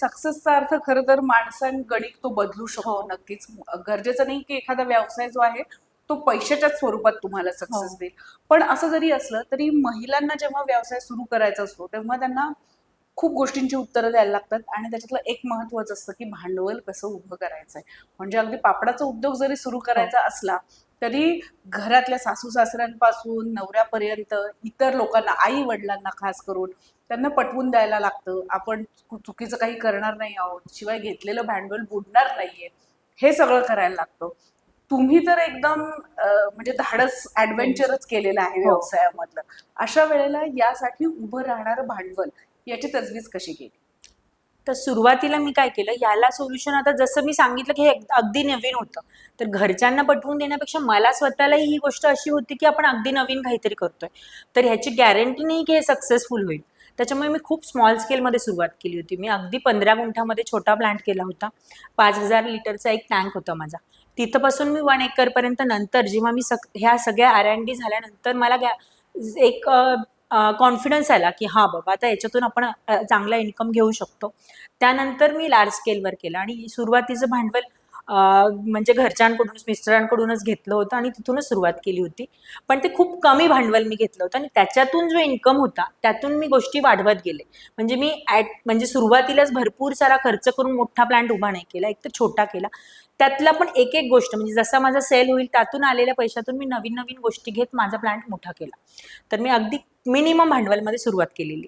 सक्सेसचा अर्थ खरं तर माणसां गणित तो बदलू शकतो नक्कीच. गरजेचं नाही की एखादा व्यवसाय जो आहे तो पैशाच्याच स्वरूपात तुम्हाला सक्सेस हो. देईल. पण असं जरी असलं तरी महिलांना जेव्हा व्यवसाय सुरू करायचा असतो तेव्हा त्यांना खूप गोष्टींची उत्तरं द्यायला लागतात आणि त्याच्यातलं एक महत्वाचं असतं की भांडवल कसं उभं करायचं आहे म्हणजे अगदी पापडाचा उद्योग जरी सुरू करायचा असला तरी घरातल्या सासू सासऱ्यांपासून नवऱ्यापर्यंत इतर लोकांना आई वडिलांना खास करून त्यांना पटवून द्यायला लागतं. आपण चुकीचं काही करणार नाही आहोत शिवाय घेतलेलं भांडवल बुडणार नाहीये. हे सगळं करायला लागतं. तुम्ही तर एकदम म्हणजे धाडस ऍडव्हेंचरच केलेलं आहे हो. व्यवसायामधलं. अशा वेळेला यासाठी उभं राहणारं भांडवल याची तजवीज कशी केली? तर सुरुवातीला मी काय केलं याला सोल्युशन आता जसं मी सांगितलं की हे अगदी नवीन होतं. तर घरच्यांना पटवून देण्यापेक्षा मला स्वतःलाही ही गोष्ट अशी होती की आपण अगदी नवीन काहीतरी करतोय. तर ह्याची गॅरंटी नाही की हे सक्सेसफुल होईल. त्याच्यामुळे मी खूप स्मॉल स्केलमध्ये सुरुवात केली होती. मी अगदी पंधरा गुंठामध्ये छोटा प्लांट केला होता. पाच हजार लिटरचा एक टँक होता माझा. तिथंपासून मी वन एकरपर्यंत नंतर जेव्हा मी सग ह्या सगळ्या आर अँड डी झाल्यानंतर मला गॅ- एक कॉन्फिडन्स आला की हा बाबा आता याच्यातून आपण चांगला इन्कम घेऊ शकतो. त्यानंतर मी लार्ज स्केलवर केलं आणि सुरुवातीचं भांडवल म्हणजे घरच्यांकडूनच मिस्टरांकडूनच घेतलं होतं आणि तिथूनच सुरुवात केली होती. पण ते खूप कमी भांडवल मी घेतलं होतं आणि त्याच्यातून जो इन्कम होता त्यातून मी गोष्टी वाढवत गेले. म्हणजे मी ॲट म्हणजे सुरुवातीलाच भरपूर सारा खर्च करून मोठा प्लांट उभा नाही केला एक तर छोटा केला. त्यातला पण एक एक गोष्ट म्हणजे जसा माझा सेल होईल त्यातून आलेल्या पैशातून मी नवीन नवीन गोष्टी घेत माझा प्लांट मोठा केला. तर मी अगदी मिनिमम भांडवलमध्ये सुरुवात केलेली.